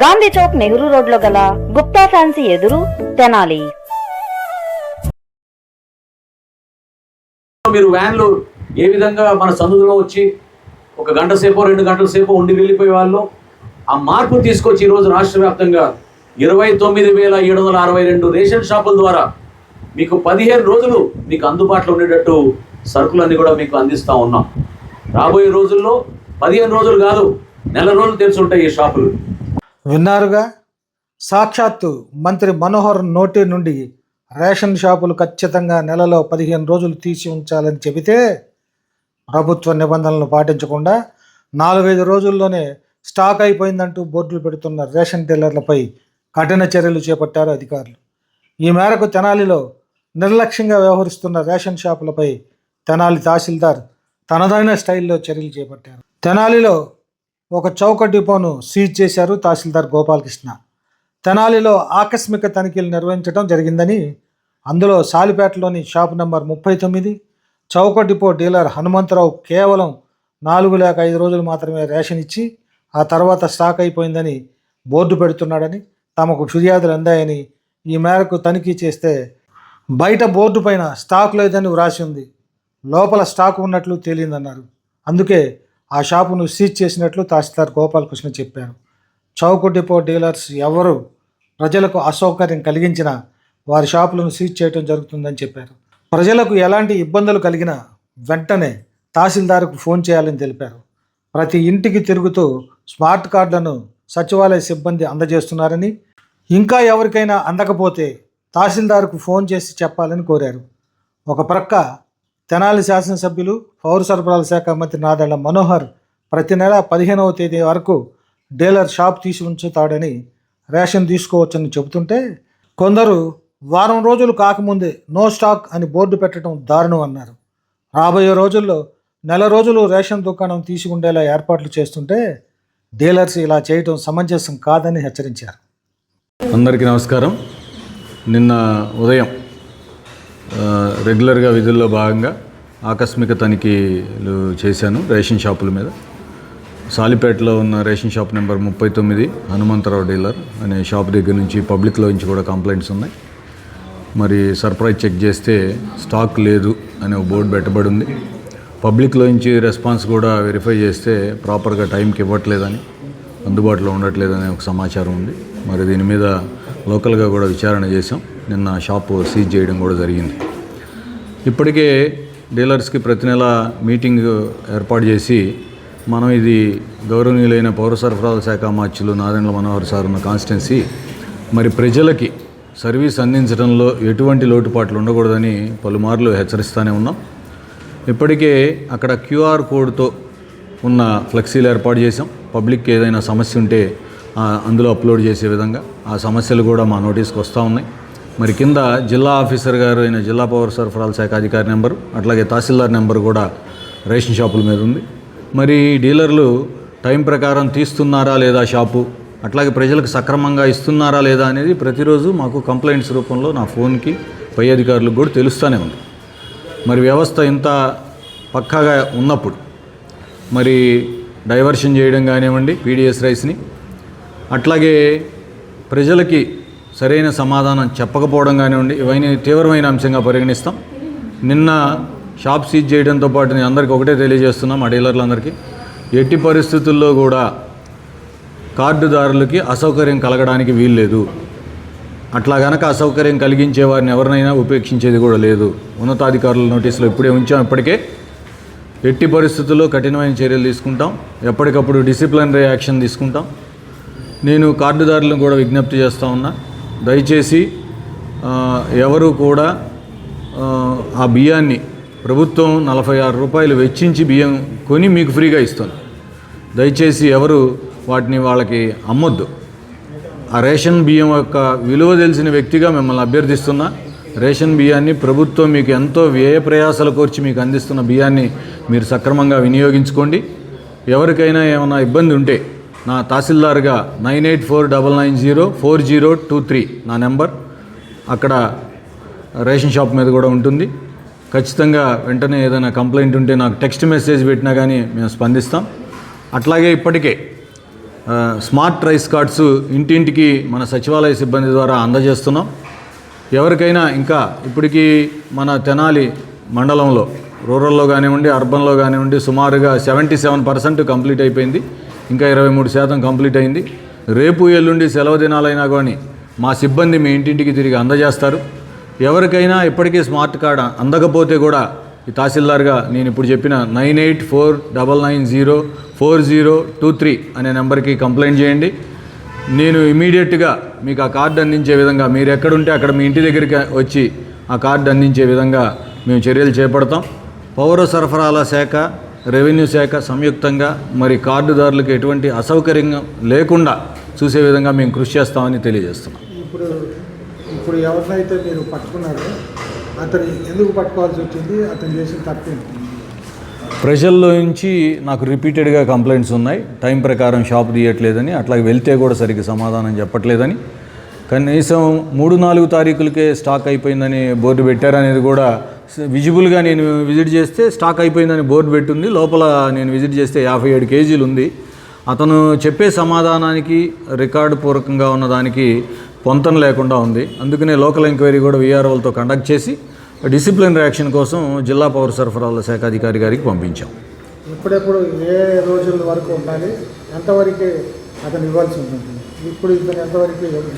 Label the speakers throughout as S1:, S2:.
S1: గాంధీ చౌక్ నెహ్రూ రోడ్లో గల గుప్తా ఫ్యాన్సీ ఎదురు తెనాలి.
S2: మీరు వ్యాన్లు ఏ విధంగా మన సందులో వచ్చి ఒక గంట సేపు రెండు గంటల సేపు ఉండి వెళ్ళిపోయే వాళ్ళు? ఆ మార్పు తీసుకొచ్చి ఈరోజు రాష్ట్ర వ్యాప్తంగా ఇరవై తొమ్మిది వేల ఏడు వందల అరవై రెండు రేషన్ షాపుల ద్వారా మీకు పదిహేను రోజులు మీకు అందుబాటులో ఉండేటట్టు సరుకులన్నీ కూడా మీకు అందిస్తూ ఉన్నాం. రాబోయే రోజుల్లో పదిహేను రోజులు కాదు నెల రోజులు తెరిచి ఉంటాయి ఈ షాపులు.
S3: విన్నారుగా? సాక్షాత్తు మంత్రి మనోహర్ నోటి నుండి రేషన్ షాపులు ఖచ్చితంగా నెలలో పదిహేను రోజులు తీసి ఉంచాలని చెబితే ప్రభుత్వ నిబంధనలను పాటించకుండా నాలుగైదు రోజుల్లోనే స్టాక్ అయిపోయిందంటూ బోర్డులు పెడుతున్న రేషన్ డీలర్లపై కఠిన చర్యలు చేపట్టారు అధికారులు. ఈ మేరకు తెనాలిలో నిర్లక్ష్యంగా వ్యవహరిస్తున్న రేషన్ షాపులపై తెనాలి తహసీల్దార్ తనదైన స్టైల్లో చర్యలు చేపట్టారు. తెనాలిలో ఒక చౌక డిపోను సీజ్ చేశారు తహసీల్దార్ గోపాలకృష్ణ. తెనాలిలో ఆకస్మిక తనిఖీలు నిర్వహించడం జరిగిందని అందులో సాలిపేటలోని షాప్ నంబర్ ముప్పై తొమ్మిది చౌక డిపో డీలర్ హనుమంతరావు కేవలం నాలుగు లేక ఐదు రోజులు మాత్రమే రేషన్ ఇచ్చి ఆ తర్వాత స్టాక్ అయిపోయిందని బోర్డు పెడుతున్నాడని తమకు ఫిర్యాదులు అందాయని ఈ మేరకు తనిఖీ చేస్తే బయట బోర్డు పైన స్టాక్ లేదని వ్రాసి ఉంది. లోపల స్టాక్ ఉన్నట్లు తేలిందన్నారు. అందుకే ఆ షాపును సీజ్ చేసినట్లు తహసీల్దార్ గోపాలకృష్ణ చెప్పారు. చౌక డిపో డీలర్స్ ఎవరు? ప్రజలకు అసౌకర్యం కలిగించినా వారి షాపులను సీజ్ చేయడం జరుగుతుందని చెప్పారు. ప్రజలకు ఎలాంటి ఇబ్బందులు కలిగినా వెంటనే తహసీల్దార్కు ఫోన్ చేయాలని తెలిపారు. ప్రతి ఇంటికి తిరుగుతూ స్మార్ట్ కార్డులను సచివాలయ సిబ్బంది అందజేస్తున్నారని ఇంకా ఎవరికైనా అందకపోతే తహసీల్దార్కు ఫోన్ చేసి చెప్పాలని కోరారు. ఒక ప్రక్క తెనాలి శాసనసభ్యులు పౌర సరఫరాల శాఖ మంత్రి నాదెళ్ళ మనోహర్ ప్రతి నెల పదిహేనవ తేదీ వరకు డీలర్ షాప్ తీసి ఉంచుతాడని రేషన్ తీసుకోవచ్చని చెబుతుంటే కొందరు వారం రోజులు కాకముందే నో స్టాక్ అని బోర్డు పెట్టడం దారుణం అన్నారు. రాబోయే రోజుల్లో నెల రోజులు రేషన్ దుకాణం తీసి ఉండేలా ఏర్పాట్లు చేస్తుంటే డీలర్స్ ఇలా చేయడం సమంజసం కాదని హెచ్చరించారు.
S4: అందరికీ నమస్కారం. నిన్న ఉదయం రెగ్యులర్గా విధుల్లో భాగంగా ఆకస్మిక తనిఖీలు చేశాను రేషన్ షాపుల మీద. సాలిపేటలో ఉన్న రేషన్ షాప్ నెంబర్ ముప్పై తొమ్మిది హనుమంతరావు డీలర్ అనే షాప్ దగ్గర నుంచి పబ్లిక్లో నుంచి కూడా కంప్లైంట్స్ ఉన్నాయి. మరి సర్ప్రైజ్ చెక్ చేస్తే స్టాక్ లేదు అనే ఒక బోర్డు పెట్టబడి ఉంది పబ్లిక్లో నుంచి రెస్పాన్స్ కూడా వెరిఫై చేస్తే ప్రాపర్గా టైంకి ఇవ్వట్లేదని అందుబాటులో ఉండట్లేదని ఒక సమాచారం ఉంది. మరి దీని మీద లోకల్గా కూడా విచారణ చేసాం నిన్న షాపు సీజ్ చేయడం కూడా జరిగింది. ఇప్పటికే డీలర్స్కి ప్రతి నెల మీటింగ్ ఏర్పాటు చేసి మనం ఇది గౌరవనీయులైన పౌర సరఫరాల శాఖ మార్చులు నారాయణ మనోహర్ సార్ ఉన్న కాన్స్టిట్యున్సీ మరి ప్రజలకి సర్వీస్ అందించడంలో ఎటువంటి లోటుపాట్లు ఉండకూడదని పలుమార్లు హెచ్చరిస్తూనే ఉన్నాం. ఇప్పటికే అక్కడ క్యూఆర్ కోడ్తో ఉన్న ఫ్లెక్సీలు ఏర్పాటు చేసాం పబ్లిక్ ఏదైనా సమస్య ఉంటే అందులో అప్లోడ్ చేసే విధంగా ఆ సమస్యలు కూడా మా నోటీస్కి వస్తూ ఉన్నాయి. మరి కింద జిల్లా ఆఫీసర్ గారు అయిన జిల్లా పౌర సరఫరాల శాఖ అధికారి నెంబరు అట్లాగే తహసీల్దార్ నెంబర్ కూడా రేషన్ షాపుల మీద ఉంది. మరి డీలర్లు టైం ప్రకారం తీస్తున్నారా లేదా షాపు? అట్లాగే ప్రజలకు సక్రమంగా ఇస్తున్నారా లేదా అనేది ప్రతిరోజు మాకు కంప్లైంట్స్ రూపంలో నా ఫోన్కి పై అధికారులకు కూడా తెలుస్తూనే ఉంది. మరి వ్యవస్థ ఇంత పక్కాగా ఉన్నప్పుడు మరి డైవర్షన్ చేయడం కానివ్వండి పీడిఎస్ రైస్ని అట్లాగే ప్రజలకి సరైన సమాధానం చెప్పకపోవడం కానివ్వండి ఇవన్నీ తీవ్రమైన అంశంగా పరిగణిస్తాం. నిన్న షాప్ సీజ్ చేయడంతో పాటు నేను అందరికీ ఒకటే తెలియజేస్తున్నాం ఆ డీలర్లందరికీ. ఎట్టి పరిస్థితుల్లో కూడా కార్డుదారులకి అసౌకర్యం కలగడానికి వీల్లేదు. అట్లా గనక అసౌకర్యం కలిగించే వారిని ఎవరినైనా ఉపేక్షించేది కూడా లేదు. ఉన్నతాధికారుల నోటీసులో ఇప్పుడే ఉంచాం ఇప్పటికే. ఎట్టి పరిస్థితుల్లో కఠినమైన చర్యలు తీసుకుంటాం. ఎప్పటికప్పుడు డిసిప్లినరీ యాక్షన్ తీసుకుంటాం. నేను కార్డుదారులను కూడా విజ్ఞప్తి చేస్తూ ఉన్నా. దయచేసి ఎవరు కూడా ఆ, బియ్యాన్ని ప్రభుత్వం నలభై ఆరు రూపాయలు వెచ్చించి బియ్యం కొని మీకు ఫ్రీగా ఇస్తుంది దయచేసి ఎవరు వాటిని వాళ్ళకి అమ్మొద్దు. ఆ రేషన్ బియ్యం యొక్క విలువ తెలిసిన వ్యక్తిగా మిమ్మల్ని అభ్యర్థిస్తున్నా. రేషన్ బియ్యాన్ని ప్రభుత్వం మీకు ఎంతో వ్యయ ప్రయాసాలు కోర్చి మీకు అందిస్తున్న బియ్యాన్ని మీరు సక్రమంగా వినియోగించుకోండి. ఎవరికైనా ఏమైనా ఇబ్బంది ఉంటే నా తహసీల్దార్గా nine eight four double nine zero four zero two three. నా నెంబర్. అక్కడ రేషన్ షాప్ మీద కూడా ఉంటుంది. ఖచ్చితంగా వెంటనే ఏదైనా కంప్లైంట్ ఉంటే నాకు టెక్స్ట్ మెసేజ్ పెట్టినా కానీ మేము స్పందిస్తాం. అట్లాగే ఇప్పటికే స్మార్ట్ రైస్ కార్డ్స్ ఇంటింటికి మన సచివాలయ సిబ్బంది ద్వారా అందజేస్తున్నాం. ఎవరికైనా ఇంకా ఇప్పటికీ మన తెనాలి మండలంలో రూరల్లో కానివ్వండి అర్బన్లో కానివ్వండి సుమారుగా సెవెంటీ సెవెన్ పర్సెంట్ కంప్లీట్ అయిపోయింది. ఇంకా ఇరవై మూడు శాతం కంప్లీట్ అయింది. రేపు ఎల్లుండి సెలవు దినాలైనా కానీ మా సిబ్బంది మీ ఇంటింటికి తిరిగి అందజేస్తారు. ఎవరికైనా ఇప్పటికీ స్మార్ట్ కార్డ్ అందకపోతే కూడా ఈ తహసీల్దార్గా నేను ఇప్పుడు చెప్పిన nine eight four double nine zero four zero two three అనే నెంబర్కి కంప్లైంట్ చేయండి. నేను ఇమీడియట్గా మీకు ఆ కార్డు అందించే విధంగా మీరు ఎక్కడుంటే అక్కడ మీ ఇంటి దగ్గరికి వచ్చి ఆ కార్డు అందించే విధంగా మేము చర్యలు చేపడతాం. పౌర సరఫరాల శాఖ రెవెన్యూ శాఖ సంయుక్తంగా మరి కార్డుదారులకు ఎటువంటి అసౌకర్యం లేకుండా చూసే విధంగా మేము కృషి చేస్తామని తెలియజేస్తున్నాం.
S3: ఇప్పుడు ఇప్పుడు ఎవరినైతే మీరు పట్టుకున్నారో అతను ఎందుకు పట్టుకోవాల్సి వచ్చింది? అతను చేసిన తప్పేంటి
S4: ప్రజల్లో నుంచి నాకు రిపీటెడ్గా కంప్లైంట్స్ ఉన్నాయి. టైం ప్రకారం షాప్ తీయట్లేదని అట్లా వెళ్తే కూడా సరిగ్గా సమాధానం చెప్పట్లేదని. కనీసం మూడు నాలుగు తారీఖులకే స్టాక్ అయిపోయిందని బోర్డు పెట్టారనేది కూడా విజిబుల్గా నేను విజిట్ చేస్తే స్టాక్ అయిపోయిందని బోర్డు పెట్టుంది. లోపల నేను విజిట్ చేస్తే యాభై ఏడు కేజీలు ఉంది. అతను చెప్పే సమాధానానికి రికార్డు పూర్వకంగా ఉన్నదానికి పొంతన లేకుండా ఉంది. అందుకనే లోకల్ ఎంక్వైరీ కూడా వీఆర్ఓలతో కండక్ట్ చేసి డిసిప్లిన్ రియాక్షన్ కోసం జిల్లా పౌర సరఫరాల శాఖ అధికారి గారికి పంపించాం.
S3: ఇప్పుడెప్పుడు ఏ రోజుల వరకు ఉండాలి? ఎంతవరకు అతను ఇవ్వాల్సి ఉంటుంది?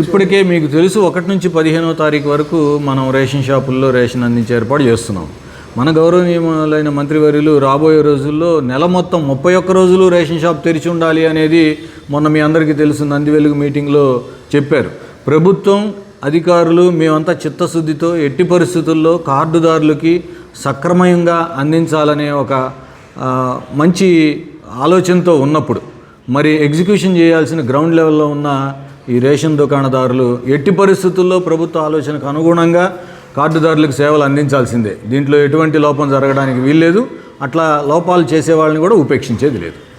S4: ఇప్పటికే మీకు తెలుసు ఒకటి నుంచి పదిహేనో తారీఖు వరకు మనం రేషన్ షాపుల్లో రేషన్ అందించే ఏర్పాటు చేస్తున్నాం. మన గౌరవనీయులైన మంత్రివర్యులు రాబోయే రోజుల్లో నెల మొత్తం ముప్పై ఒక్క రోజులు రేషన్ షాప్ తెరిచి ఉండాలి అనేది మొన్న మీ అందరికీ తెలుసు నందివెలుగు మీటింగ్లో చెప్పారు. ప్రభుత్వం అధికారులు మేమంతా చిత్తశుద్ధితో ఎట్టి పరిస్థితుల్లో కార్డుదారులకి సక్రమంగా అందించాలనే ఒక మంచి ఆలోచనతో ఉన్నప్పుడు మరి ఎగ్జిక్యూషన్ చేయాల్సిన గ్రౌండ్ లెవెల్లో ఉన్న ఈ రేషన్ దుకాణదారులు ఎట్టి పరిస్థితుల్లో ప్రభుత్వ ఆలోచనకు అనుగుణంగా కార్డుదారులకు సేవలు అందించాల్సిందే. దీంట్లో ఎటువంటి లోపం జరగడానికి వీల్లేదు. అట్లా లోపాలు చేసే వాళ్ళని కూడా ఉపేక్షించేది లేదు.